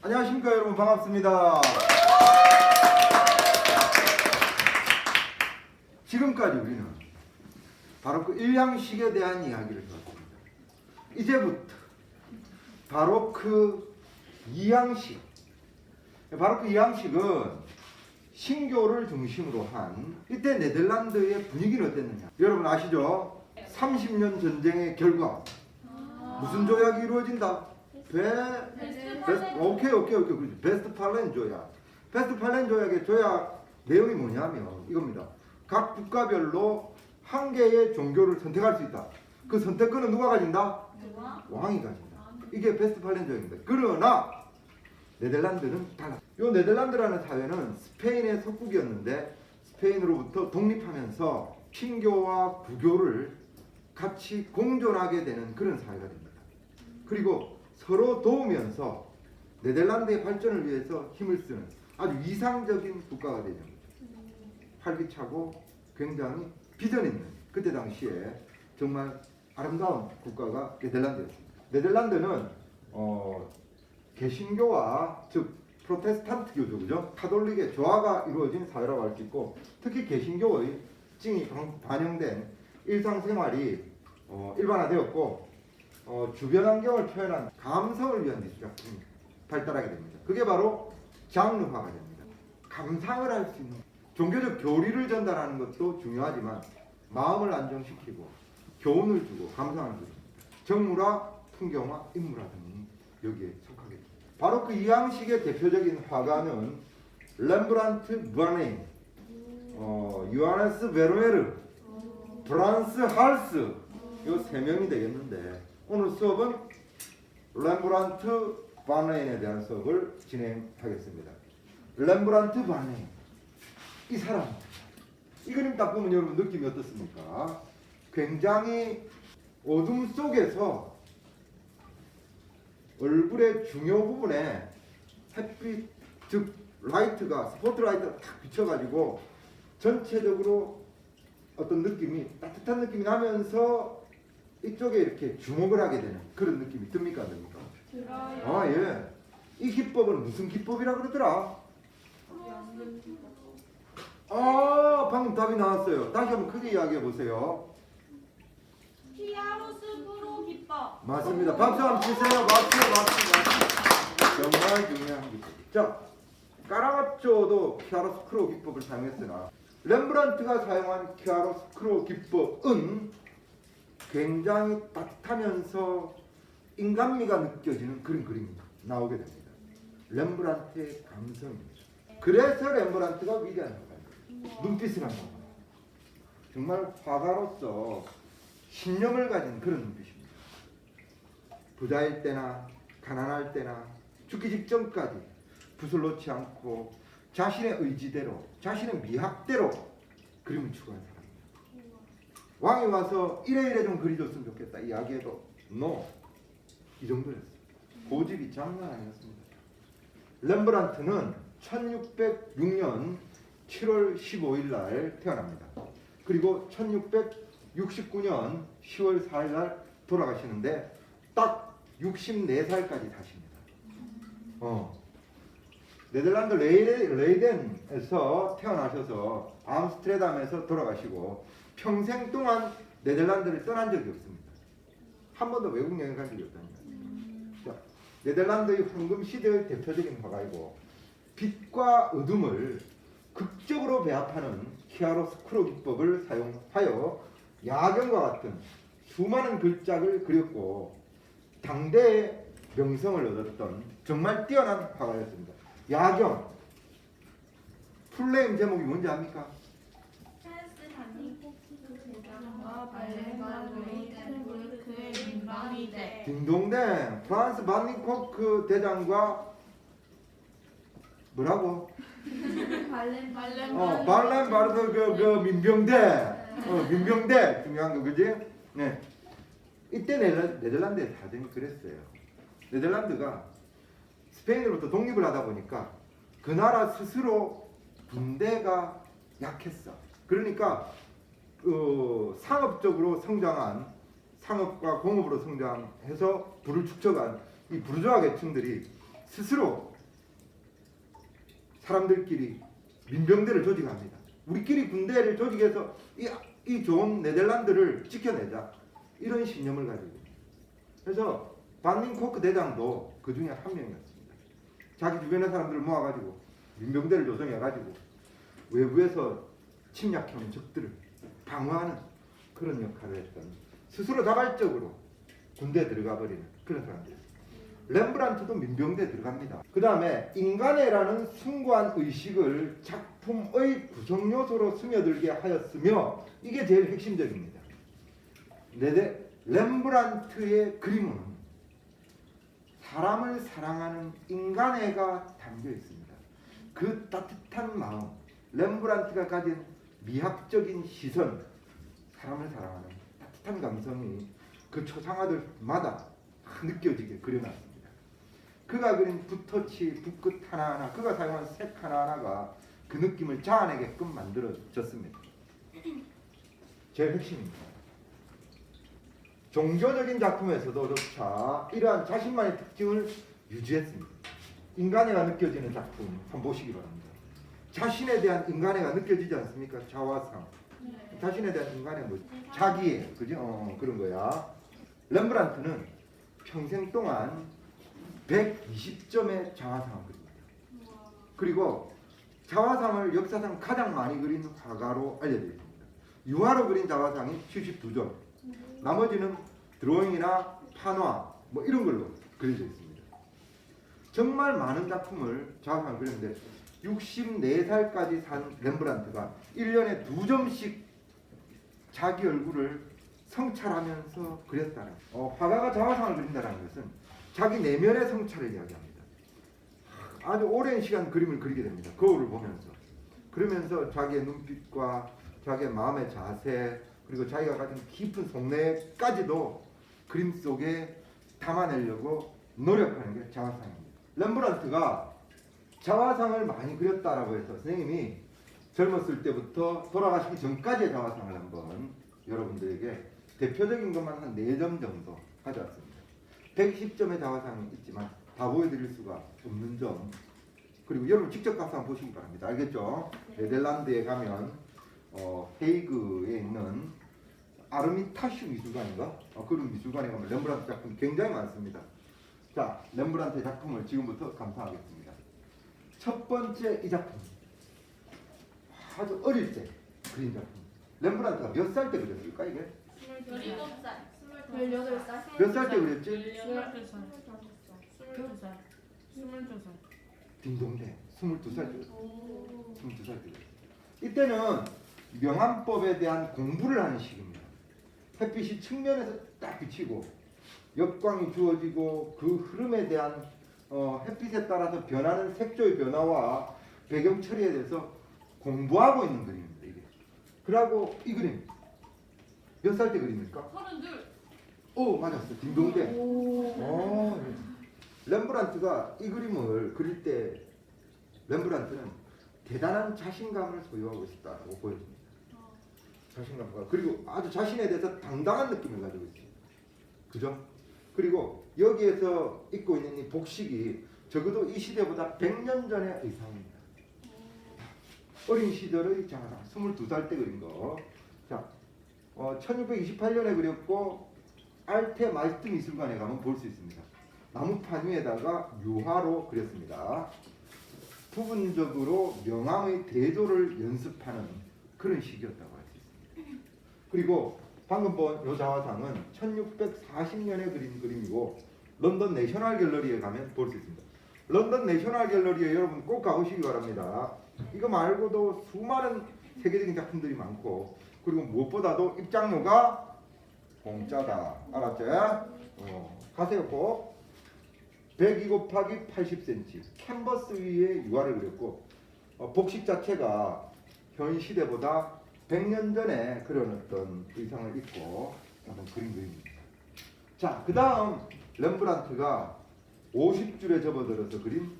안녕하십니까 여러분 반갑습니다. 지금까지 우리는 바로 그 일양식에 대한 이야기를 해왔습니다. 이제부터 바로 그 이양식, 바로 그 이양식은 신교를 중심으로 한 이때 네덜란드의 분위기는 어땠느냐? 여러분 아시죠? 30년 전쟁의 결과 무슨 조약이 이루어진다? 베 베스트, 오케이 오케이 오케이 그렇지. 베스트 팔렌 조약. 베스트 팔렌 조약의 조약 내용이 뭐냐면 이겁니다. 각 국가별로 한 개의 종교를 선택할 수 있다. 그 선택권은 누가 가진다? 왕이 가진다. 이게 베스트 팔렌 조약입니다. 그러나 네덜란드는 달라. 이 네덜란드라는 사회는 스페인의 속국이었는데 스페인으로부터 독립하면서 신교와 부교를 같이 공존하게 되는 그런 사회가 됩니다. 그리고 서로 도우면서 네덜란드의 발전을 위해서 힘을 쓰는 아주 이상적인 국가가 되는 거죠. 활기차고 굉장히 비전 있는 그때 당시에 정말 아름다운 국가가 네덜란드였습니다. 네덜란드는 어, 개신교와 즉 프로테스탄트교죠, 그죠? 카톨릭의 조화가 이루어진 사회라고 할 수 있고 특히 개신교의 방- 반영된 일상생활이 어, 일반화되었고 어, 주변 환경을 표현한 감성을 위한 미술 작품이 발달하게 됩니다. 그게 바로 장르화가 됩니다. 감상을 할 수 있는 종교적 교리를 전달하는 것도 중요하지만 마음을 안정시키고 교훈을 주고 감상을 주고 정물화, 풍경화, 인물화 등이 여기에 속하게 됩니다. 바로 그 이양식의 대표적인 화가는 렘브란트 무아네, 어, 요하네스 베르메르, 프란스 할스 이 세 명이 되겠는데 오늘 수업은 렘브란트 바네인에 대한 수업을 진행하겠습니다. 렘브란트 바네인 이 사람 이 그림 딱 보면 여러분 느낌이 어떻습니까? 굉장히 어둠 속에서 얼굴의 중요 부분에 햇빛 즉 라이트가 스포트라이트가 탁 비춰가지고 전체적으로 어떤 느낌이 따뜻한 느낌이 나면서 이쪽에 이렇게 주목을 하게 되는 그런 느낌이 듭니까 안 듭니까? 아 예. 이 기법은 무슨 기법이라 그러더라? 아 방금 답이 나왔어요. 다시 한번 크게 이야기해 보세요. 키아로스 프로 기법. 맞습니다. 박수 한번 치세요. 박수, 박수, 박수. 정말 중요한 기법. 자, 까라마초도 키아로스크로 기법을 사용했으나 렘브란트가 사용한 키아로스크로 기법은 굉장히 따뜻하면서 인간미가 느껴지는 그런 그림이 나오게 됩니다. 렘브란트의 감성입니다. 그래서 렘브란트가 위대한 화가입니다. 눈빛을 봐요. 정말 화가로서 신념을 가진 그런 눈빛입니다. 부자일 때나 가난할 때나 죽기 직전까지 붓을 놓지 않고 자신의 의지대로 자신의 미학대로 그림을 추구한 사람입니다. 왕이 와서 이래 이래 좀 그리줬으면 좋겠다 이야기해도 no 이 정도였어요. 고집이 장난 아니었습니다. 렘브란트는 1606년 7월 15일 날 태어납니다. 그리고 1669년 10월 4일 날 돌아가시는데 딱 64살까지 사십니다. 어. 네덜란드 레이덴에서 태어나셔서 암스테르담에서 돌아가시고 평생 동안 네덜란드를 떠난 적이 없습니다. 한 번도 외국 여행 간 적이 없다는 거예요. 자, 네덜란드의 황금 시대의 대표적인 화가이고 빛과 어둠을 극적으로 배합하는 키아로스크로 기법을 사용하여 야경과 같은 수많은 글작을 그렸고 당대의 명성을 얻었던 정말 뛰어난 화가였습니다. 야경 플레임 제목이 뭔지 압니까? 찰스 단니코 대장과 발레가 레이텐부르크의 민방위 대 딩동댕 프란스 반니코크 대장과 뭐라고? 발렌 발렌 어 발렌 바르드 그, 그 민병대 어 민병대 중요한 거 그지? 네 이때 네덜- 네덜란드의 사정이 그랬어요. 네덜란드가 스페인으로부터 독립을 하다 보니까 그 나라 스스로 군대가 약했어. 그러니까 어, 상업적으로 성장한 상업과 공업으로 성장해서 부를 축적한 이 부르주아 계층들이 스스로 사람들끼리 민병대를 조직합니다. 우리끼리 군대를 조직해서 이, 이 좋은 네덜란드를 지켜내자 이런 신념을 가지고 그래서 반닝코크 대장도 그 중에 한 명이었습니다. 자기 주변의 사람들을 모아가지고 민병대를 조성해가지고 외부에서 침략해온 적들을 방어하는 그런 역할을 했던 스스로 자발적으로 군대에 들어가 버리는 그런 사람들이었습니다. 렘브란트도 민병대에 들어갑니다. 그 다음에 인간애라는 숭고한 의식을 작품의 구성 요소로 스며들게 하였으며 이게 제일 핵심적입니다. 네데 렘브란트의 그림은 사람을 사랑하는 인간애가 담겨 있습니다. 그 따뜻한 마음, 렘브란트가 가진 미학적인 시선, 사람을 사랑하는 따뜻한 감성이 그 초상화들마다 느껴지게 그려놨습니다. 그가 그린 붓터치, 붓끝 하나하나, 그가 사용한 색 하나하나가 그 느낌을 자아내게끔 만들어졌습니다. 제일 핵심입니다. 종교적인 작품에서도 조차 이러한 자신만의 특징을 유지했습니다. 인간애가 느껴지는 작품 한번 보시기 바랍니다. 자신에 대한 인간애가 느껴지지 않습니까? 자화상. 자신에 대한 인간의 뭐 자기애, 그죠? 어, 그런 거야. 렘브란트는 평생 동안 120점의 자화상을 그립니다. 그리고 자화상을 역사상 가장 많이 그린 화가로 알려져 있습니다. 유화로 그린 자화상이 72점. 나머지는 드로잉이나 판화 뭐 이런 걸로 그려져 있습니다. 정말 많은 작품을 자화상을 그렸는데 64살까지 산 렘브란트가 1년에 두 점씩 자기 얼굴을 성찰하면서 그렸다는 어, 화가가 자화상을 그린다는 것은 자기 내면의 성찰을 이야기합니다. 아주 오랜 시간 그림을 그리게 됩니다. 거울을 보면서 그러면서 자기의 눈빛과 자기의 마음의 자세 그리고 자기가 가진 깊은 속내까지도 그림 속에 담아내려고 노력하는 게 자화상입니다. 렘브란트가 자화상을 많이 그렸다라고 해서 선생님이 젊었을 때부터 돌아가시기 전까지의 자화상을 한번 여러분들에게 대표적인 것만 한 4점 정도 가져왔습니다. 110점의 자화상이 있지만 다 보여드릴 수가 없는 점 그리고 여러분 직접 가서 한번 보시기 바랍니다. 알겠죠? 네덜란드에 가면 어, 헤이그에 있는 아르미타슈 미술관인가? 어, 그런 미술관에 가면 렘브란트 작품 굉장히 많습니다. 자, 렘브란트의 작품을 지금부터 감상하겠습니다. 첫 번째 이 작품 아주 어릴 때 그린 작품 렘브란트가 몇 살 때 그렸을까 이게? 17살. 18살. 몇 살 때 그렸지? 18살. 22살. 22살. 딩동대 22살 때 22살 때. 이때는 명암법에 대한 공부를 하는 시기입니다. 햇빛이 측면에서 딱 비치고 역광이 주어지고 그 흐름에 대한 어, 햇빛에 따라서 변하는 색조의 변화와 배경 처리에 대해서 공부하고 있는 그림입니다. 이게. 그러고 이 그림 몇 살 때 그림입니까? 32. 오 맞았어 딩동대. 오. 어, 렘브란트가 이 그림을 그릴 때 렘브란트는 대단한 자신감을 소유하고 있었다고 보여집니다. 자신감과 그리고 아주 자신에 대해서 당당한 느낌을 가지고 있습니다. 그죠? 그리고 여기에서 입고 있는 이 복식이 적어도 이 시대보다 100년 전의 의상입니다. 어린 시절의 자랑, 22살 때 그린 거. 자, 어, 1628년에 그렸고 알테 마이스트 미술관에 가면 볼 수 있습니다. 나무판 위에다가 유화로 그렸습니다. 부분적으로 명암의 대조를 연습하는 그런 시기였다고 할 수 있습니다. 그리고 방금 본 요 자화상은 1640년에 그린 그림이고 런던 내셔널 갤러리에 가면 볼 수 있습니다. 런던 내셔널 갤러리에 여러분 꼭 가보시기 바랍니다. 이거 말고도 수많은 세계적인 작품들이 많고 그리고 무엇보다도 입장료가 공짜다. 알았죠? 어, 가세요 꼭. 102 곱하기 80cm 캔버스 위에 유화를 그렸고 어, 복식 자체가 현 시대보다 100년 전에 그려놨던 의상을 입고 한번 그린 그림입니다. 자, 그 다음 렘브란트가 50줄에 접어들어서 그린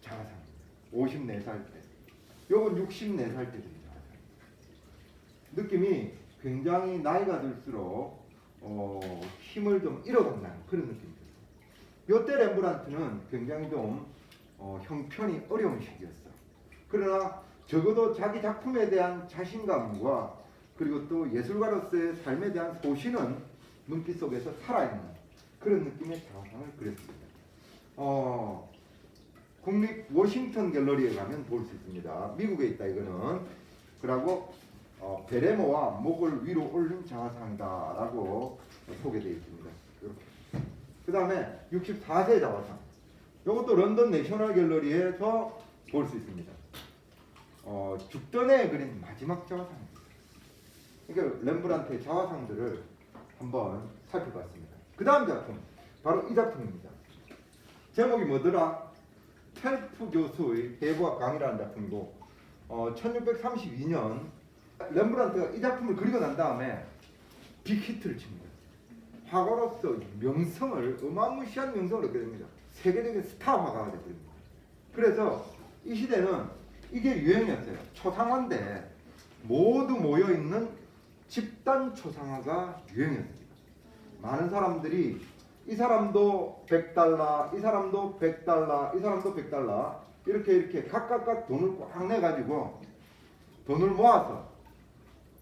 자화상입니다. 54살 때. 요건 64살 때 그린 자화상. 느낌이 굉장히 나이가 들수록 어, 힘을 좀 잃어간다는 그런 느낌이 들어요. 요때 렘브란트는 굉장히 좀 어, 형편이 어려운 시기였어. 그러나 적어도 자기 작품에 대한 자신감과 그리고 또 예술가로서의 삶에 대한 소신은 눈빛 속에서 살아있는 그런 느낌의 자화상을 그렸습니다. 어, 국립 워싱턴 갤러리에 가면 볼 수 있습니다. 미국에 있다 이거는. 그리고 어, 베레모와 목을 위로 올린 자화상이다라고 소개되어 있습니다. 그 다음에 64세 자화상. 이것도 런던 내셔널 갤러리에서 볼 수 있습니다. 어, 죽전에 그린 마지막 자화상입니다. 그러니까 렘브란트의 자화상들을 한번 살펴봤습니다. 그 다음 작품, 바로 이 작품입니다. 제목이 뭐더라? 텔프 교수의 해부학 강의라는 작품이고 어, 1632년 렘브란트가 이 작품을 그리고 난 다음에 빅히트를 칩니다. 화가로서 명성을 어마무시한 명성을 얻게 됩니다. 세계적인 스타 화가가 되버립니다. 그래서 이 시대는 이게 유행이었어요. 초상화인데 모두 모여 있는 집단 초상화가 유행이었습니다. 많은 사람들이 이 사람도 100달러, 이 사람도 100달러, 이 사람도 100달러 이렇게 이렇게 각각각 돈을 꽉 내 가지고 돈을 모아서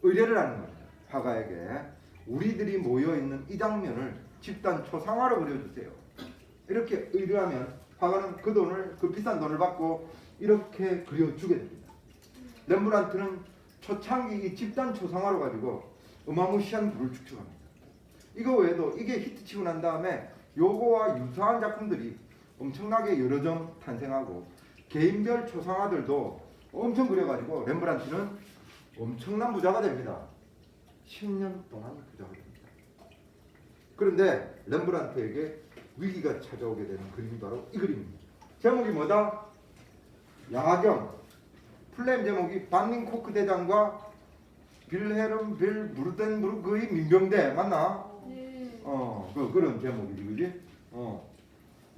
의뢰를 하는 겁니다. 화가에게 우리들이 모여 있는 이 장면을 집단 초상화로 그려주세요. 이렇게 의뢰하면 화가는 그 돈을 그 비싼 돈을 받고 이렇게 그려주게 됩니다. 렘브란트는 초창기 이 집단 초상화로 가지고 어마무시한 부를 축적합니다. 이거 외에도 이게 히트치고 난 다음에 요거와 유사한 작품들이 엄청나게 여러 점 탄생하고 개인별 초상화들도 엄청 그려가지고 렘브란트는 엄청난 부자가 됩니다. 10년 동안 부자가 됩니다. 그런데 렘브란트에게 위기가 찾아오게 되는 그림이 바로 이 그림입니다. 제목이 뭐다? 야경. 플레임 제목이 반닝 코크 대장과 빌헤름 빌 무르덴부르크의 민병대 맞나? 네. 어, 그 그런 제목이지, 그지? 어,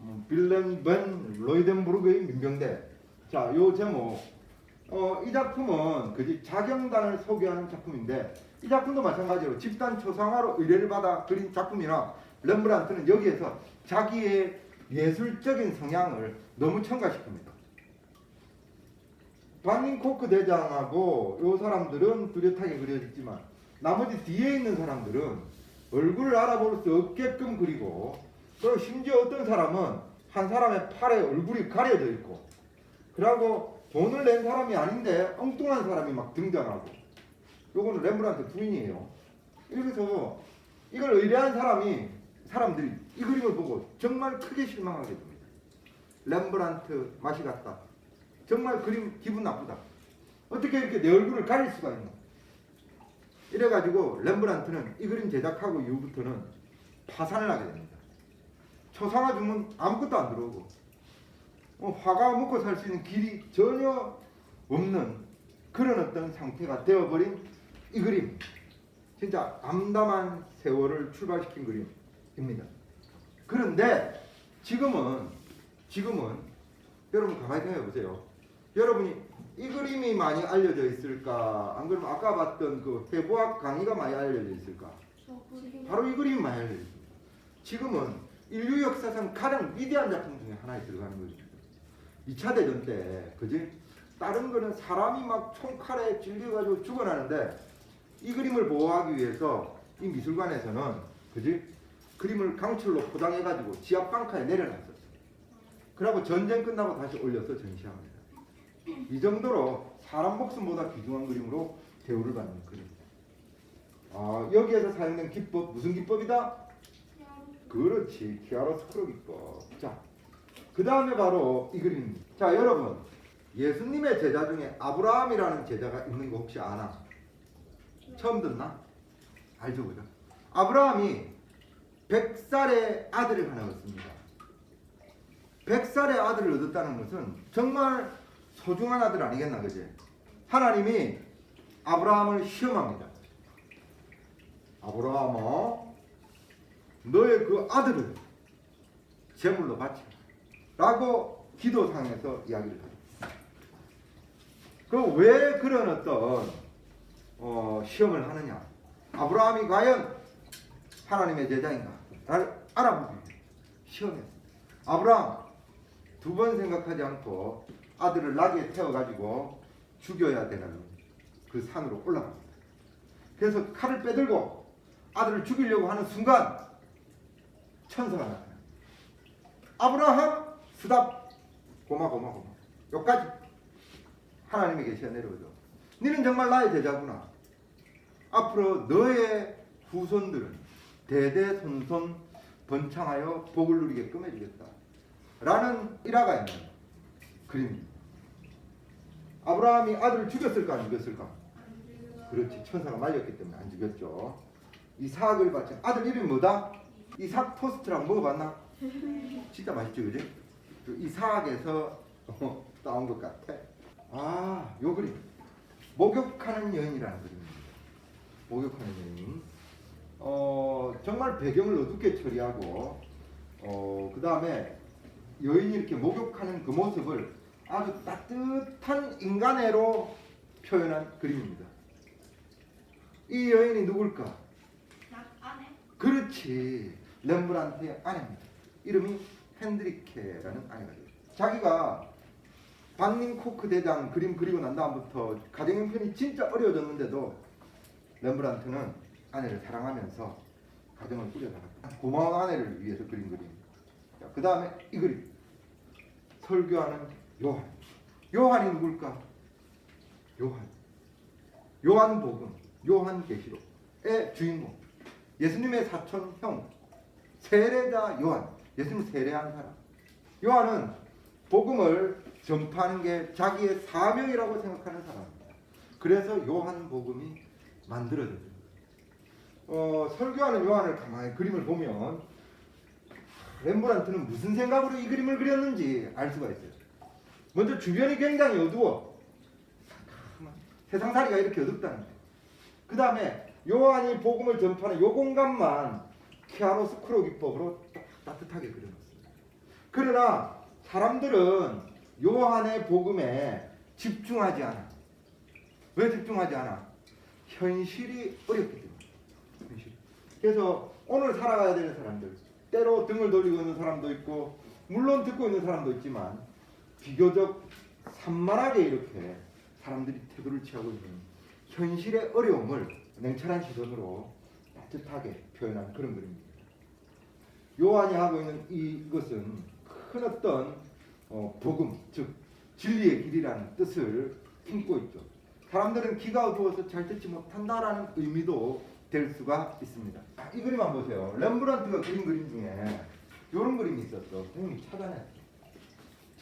음, 빌렌 벤 로이덴부르크의 민병대. 자, 요 제목. 어, 이 작품은 그지 자경단을 소개하는 작품인데 이 작품도 마찬가지로 집단 초상화로 의뢰를 받아 그린 작품이나 렘브란트는 여기에서 자기의 예술적인 성향을 너무 첨가시킵니다. 반닝 코크 대장하고 요 사람들은 뚜렷하게 그려졌지만 나머지 뒤에 있는 사람들은 얼굴을 알아볼 수 없게끔 그리고 그리고 심지어 어떤 사람은 한 사람의 팔에 얼굴이 가려져 있고 그러고 돈을 낸 사람이 아닌데 엉뚱한 사람이 막 등장하고 요거는 렘브란트 부인이에요. 이래서 이걸 의뢰한 사람이 사람들이 이 그림을 보고 정말 크게 실망하게 됩니다. 렘브란트 맛이 갔다. 정말 그림 기분 나쁘다. 어떻게 이렇게 내 얼굴을 가릴 수가 있나? 이래가지고 렘브란트는 이 그림 제작하고 이후부터는 파산을 하게 됩니다. 초상화 주문 아무것도 안 들어오고 어, 화가 먹고 살 수 있는 길이 전혀 없는 그런 어떤 상태가 되어버린 이 그림. 진짜 암담한 세월을 출발시킨 그림입니다. 그런데 지금은 지금은 여러분 가만히 생각해 보세요. 여러분이 이 그림이 많이 알려져 있을까? 안 그러면 아까 봤던 그 해부학 강의가 많이 알려져 있을까? 바로 이 그림이 많이 알려져 있습니다. 지금은 인류 역사상 가장 위대한 작품 중에 하나에 들어가는 거죠. 2차 대전 때, 그지? 다른 거는 사람이 막 총칼에 질려가지고 죽어나는데 이 그림을 보호하기 위해서 이 미술관에서는, 그지? 그림을 강철로 포장해가지고 지하 방카에 내려놨었어요. 그리고 전쟁 끝나고 다시 올려서 전시합니다. 이 정도로 사람 목숨보다 귀중한 그림으로 대우를 받는 그림입니다. 아, 여기에서 사용된 기법, 무슨 기법이다? 그렇지. 키아로스크로 기법. 자, 그 다음에 바로 이 그림입니다. 자, 여러분. 예수님의 제자 중에 아브라함이라는 제자가 있는 거 혹시 아나? 처음 듣나? 알죠, 그죠? 아브라함이 100살의 아들을 하나 얻습니다. 100살의 아들을 얻었다는 것은 정말 소중한 아들 아니겠나, 그지? 하나님이 아브라함을 시험합니다. 아브라함아, 너의 그 아들을 제물로 바쳐. 라고 기도상에서 이야기를 합니다. 그왜 그런 어떤 어, 시험을 하느냐? 아브라함이 과연 하나님의 제자인가? 를 알아보기 시험했습니다. 아브라함 두 번 생각하지 않고 아들을 나귀에 태워가지고 죽여야 되는 그 산으로 올라갑니다. 그래서 칼을 빼들고 아들을 죽이려고 하는 순간 천사가 나타나요. 아브라함 스답 고마 고마 고마 여기까지 하나님의 계시가 내려오죠. 너는 정말 나의 제자구나. 앞으로 너의 후손들은 대대손손 번창하여 복을 누리게끔 해주겠다. 라는 일화가 있는 그림입니다. 아브라함이 아들을 죽였을까 안 죽였을까? 그렇지 천사가 말렸기 때문에 안 죽였죠. 이삭을 바친 아들 이름이 뭐다? 이삭 토스트랑 먹어봤나? 진짜 맛있죠, 그지? 그 이삭에서 어, 따온 것 같아. 아, 요 그림. 목욕하는 여인이라는 그림입니다. 목욕하는 여인. 어, 정말 배경을 어둡게 처리하고, 어, 그 다음에 여인이 이렇게 목욕하는 그 모습을 아주 따뜻한 인간애로 표현한 그림입니다. 이 여인이 누굴까? 나 안에 그렇지. 렘브란트의 아내입니다. 이름이 핸드리케라는 아내가 돼요. 자기가 반닝 코크 대장 그림 그리고 난 다음부터 가정 형편이 진짜 어려워졌는데도 렘브란트는 아내를 사랑하면서 가정을 꾸려나갔다. 고마운 아내를 위해서 그린 그림. 그 다음에 이 그림. 설교하는 요한. 요한이 누굴까? 요한. 요한 복음, 요한 계시록의 주인공. 예수님의 사촌 형, 세례자 요한. 예수님 세례한 사람. 요한은 복음을 전파하는 게 자기의 사명이라고 생각하는 사람입니다. 그래서 요한 복음이 만들어졌습니다. 어, 설교하는 요한을 가만히 그림을 보면 렘브란트는 무슨 생각으로 이 그림을 그렸는지 알 수가 있어요. 먼저 주변이 굉장히 어두워. 세상살이가 이렇게 어둡다는 거예요. 그 다음에 요한이 복음을 전파하는 요 공간만 키아로스크로 기법으로 따뜻하게 그려놨습니다. 그러나 사람들은 요한의 복음에 집중하지 않아. 왜 집중하지 않아? 현실이 어렵기 때문에. 현실. 그래서 오늘 살아가야 되는 사람들, 때로 등을 돌리고 있는 사람도 있고, 물론 듣고 있는 사람도 있지만, 비교적 산만하게 이렇게 사람들이 태도를 취하고 있는 현실의 어려움을 냉철한 시선으로 따뜻하게 표현한 그런 그림입니다. 요한이 하고 있는 이것은 큰 어떤 어, 복음, 즉 진리의 길이라는 뜻을 품고 있죠. 사람들은 귀가 어두워서 잘 듣지 못한다라는 의미도 될 수가 있습니다. 이 그림 한번 보세요. 렘브란트가 그린 그림 중에 이런 그림이 있었어. 형님 찾아냈어.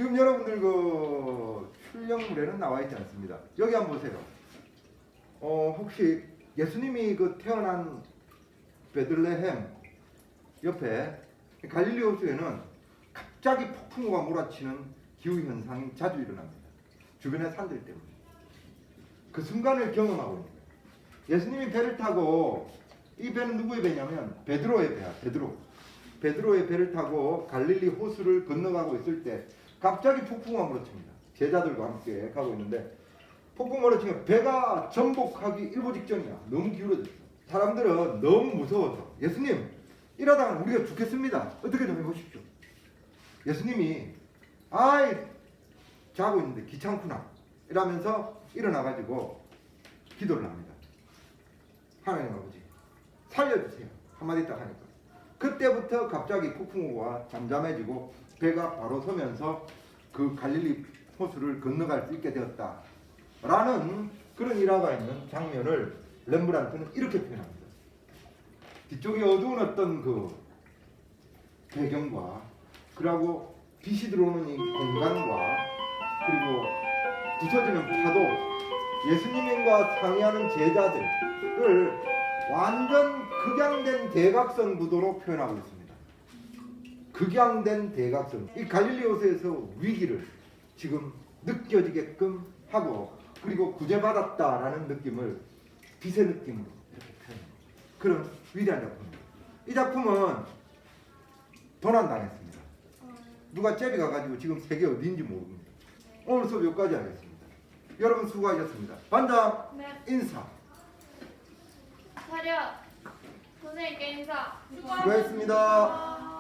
지금 여러분들 그 출력물에는 나와 있지 않습니다. 여기 한번 보세요. 어 혹시 예수님이 그 태어난 베들레헴 옆에 갈릴리 호수에는 갑자기 폭풍우가 몰아치는 기후 현상이 자주 일어납니다. 주변의 산들 때문에. 그 순간을 경험하고 있는 거예요. 예수님이 배를 타고 이 배는 누구의 배냐면 베드로의 배야. 베드로. 베드로의 배를 타고 갈릴리 호수를 건너가고 있을 때 갑자기 폭풍우가 몰아칩니다. 제자들과 함께 가고 있는데 폭풍 몰아치면 배가 전복하기 일보 직전이야. 너무 기울어졌어. 사람들은 너무 무서워서 예수님 이러다가 우리가 죽겠습니다. 어떻게 좀 해보십시오. 예수님이 아이 자고 있는데 귀찮구나 이러면서 일어나가지고 기도를 합니다. 하나님 아버지 살려주세요. 한마디 딱 하니까 그때부터 갑자기 폭풍우가 잠잠해지고 배가 바로 서면서 그 갈릴리 호수를 건너갈 수 있게 되었다. 라는 그런 일화가 있는 장면을 렘브란트는 이렇게 표현합니다. 뒤쪽에 어두운 어떤 그 배경과 그리고 빛이 들어오는 이 공간과 그리고 부서지는 파도 예수님과 상의하는 제자들을 완전 극양된 대각선 구도로 표현하고 있습니다. 극양된 대각선. 이 갈릴리 호수에서 위기를 지금 느껴지게끔 하고 그리고 구제받았다라는 느낌을 빛의 느낌으로 이렇게 표현합니다. 그런 위대한 작품입니다. 이 작품은 도난당했습니다. 누가 잽이 가가지고 지금 세계 어디인지 모릅니다. 오늘 수업 여기까지 하겠습니다. 여러분 수고하셨습니다. 반장 네. 인사. 차렷. 선생님께 인사. 수고하셨습니다.